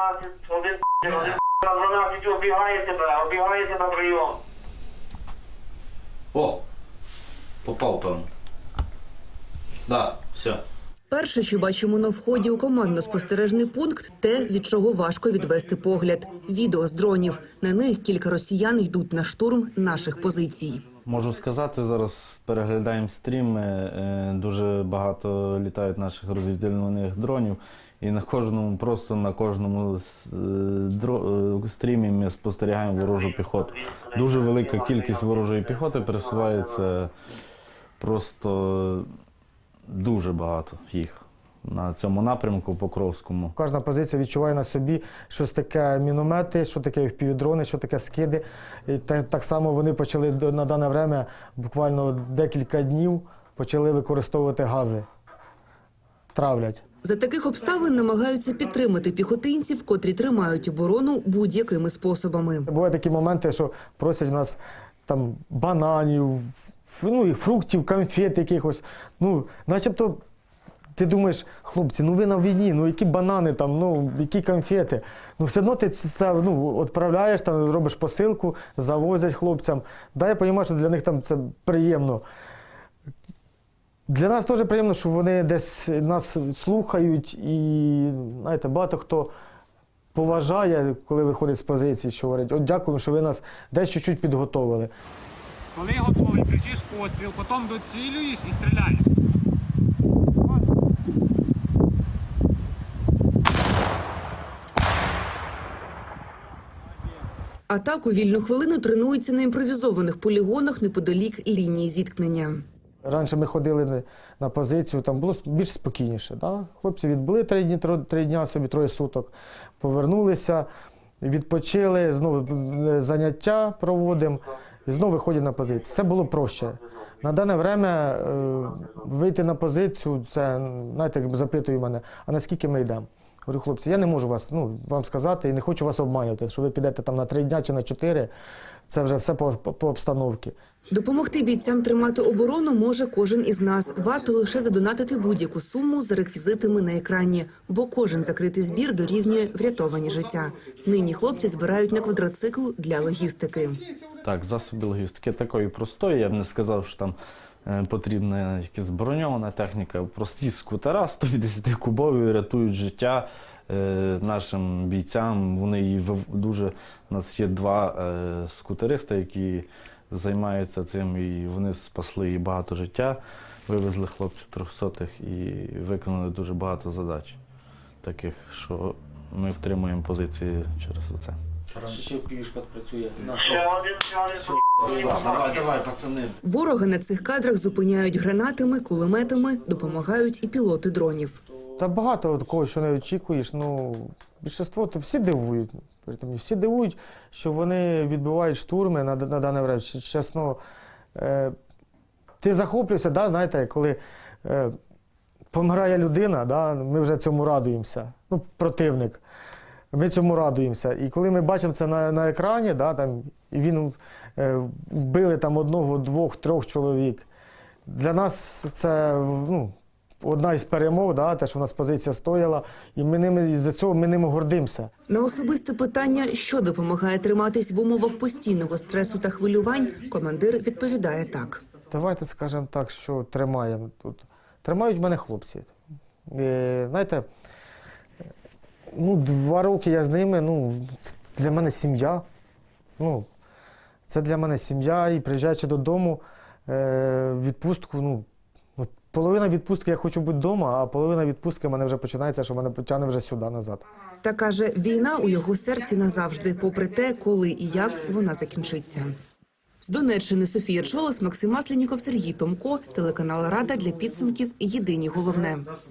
12, один, один на 12 оббігає тебе, оббігає тебе прийом. О! Попав, певно. Да, все. Перше, що бачимо на вході у командно-спостережний пункт, те, від чого важко відвести погляд. Відео з дронів. На них кілька росіян йдуть на штурм наших позицій. Можу сказати, зараз переглядаємо стріми. е, Дуже багато літають наших розвідувальних дронів. І на кожному, просто на кожному е, е, стрімі ми спостерігаємо ворожу піхоту. Дуже велика кількість ворожої піхоти пересувається просто дуже багато їх на цьому напрямку Покровському. Кожна позиція відчуває на собі щось таке міномети, що таке впівдрони, що таке скиди. І так, так само вони почали на дане время, буквально декілька днів, почали використовувати гази. Травлять. За таких обставин намагаються підтримати піхотинців, котрі тримають оборону будь-якими способами. Бувають такі моменти, що просять нас там бананів, ну, і фруктів, конфет якихось. Ну, начебто, ти думаєш, хлопці, ну ви на війні, ну які банани там, ну які конфети. Ну все одно ти це- ну, відправляєш, там, робиш посилку, завозять хлопцям. Да, я розумію, що для них там це приємно. Для нас теж приємно, що вони десь нас слухають, і знаєте, багато хто поважає, коли виходить з позиції, що говорять, от дякуємо, що ви нас десь чуть-чуть підготовили. Коли готовий, кричиш постріл, потім доцілюєш і стріляєш. А у вільну хвилину тренуються на імпровізованих полігонах неподалік лінії зіткнення. Раніше ми ходили на- позицію, там було більш спокійніше. Да? Хлопці відбули три дні, три дня собі, троє суток, повернулися, відпочили, знову е, заняття проводимо, і знову виходять на позицію. Це було проще. На дане время е, вийти на позицію, це, знаєте, як запитують мене, а наскільки ми йдемо? Говорю, хлопці, я не можу вас, ну, вам сказати і не хочу вас обманювати, що ви підете там на три дня чи на чотири, це вже все по, по, по обстановці. Допомогти бійцям тримати оборону може кожен із нас. Варто лише задонатити будь-яку суму за реквізитами на екрані, бо кожен закритий збір дорівнює врятовані життя. Нині хлопці збирають на квадроцикл для логістики. Так, засоби логістики такої простої. Я б не сказав, що там потрібна якась броньована техніка. Прості скутера 150 кубові рятують життя е, нашим бійцям. Вони вив- дуже у нас є два е, скутериста, які займаються цим, і вони спасли і багато життя, вивезли хлопців трьохсотих і виконали дуже багато задач, таких, що ми втримуємо позиції через це. Працює. Давай, давай, пацани. Ворога на цих кадрах зупиняють гранатами, кулеметами, допомагають і пілоти дронів. Та багато от кого, що не очікуєш. Ну, більшинство то всі дивують. Всі дивують, що вони відбивають штурми на, на дане время. Чесно, е, ти захоплюєшся, да, знаєте, коли е, помирає людина, да, ми вже цьому радуємося. Ну, противник. Ми цьому радуємося. І коли ми бачимо це на, на екрані, да, там, і він е, вбили там одного, двох, трьох чоловік. Для нас це ну, одна із перемог, да, те, що в нас позиція стояла, і ми ними з-за цього ми ними гордимося. На особисте питання, що допомагає триматись в умовах постійного стресу та хвилювань, командир відповідає так. Давайте скажемо так, що тримаємо тут. Тримають мене хлопці. Е, знаєте, ну, два роки я з ними, ну, для мене сім'я. Ну, це для мене сім'я, і приїжджаючи додому, е, відпустку, ну, половина відпустки я хочу бути вдома, а половина відпустки в мене вже починається, що мене потягне вже сюди назад. Та каже, війна у його серці назавжди, попри те, коли і як вона закінчиться. З Донеччини Софія Чолос, Максим Масляніков, Сергій Томко, телеканал Рада для підсумків. Єдині головне.